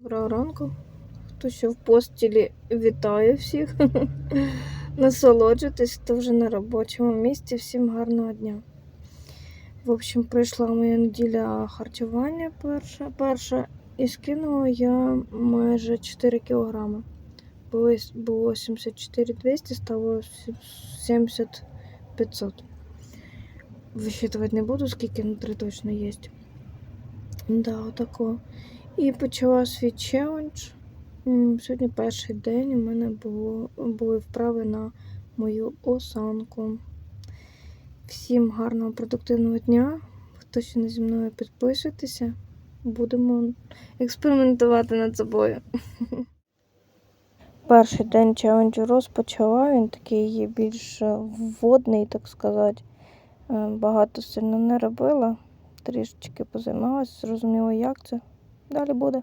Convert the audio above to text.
Доброго ранку. Хто ще в постілі вітаю всіх. Насолоджуйтесь, хто вже на робочому місці. Всім гарного дня. В общем, прийшла моя неділя харчування перша, перша і скинула я майже 4 кілограми. Було, було 74 200, стало 70 500. Висчитувати не буду, скільки внутрі точно є. Да, отако. І почала свій челендж. Сьогодні перший день у мене було, були вправи на мою осанку. Всім гарного продуктивного дня. Хто ще не зі мною підписуйтеся, будемо експериментувати над собою. Перший день челенджу розпочала. Він такий є більш вводний, так сказати. Е, Багато сильно не робила. Трішечки позаймалася, зрозуміла, як це. Далі буде.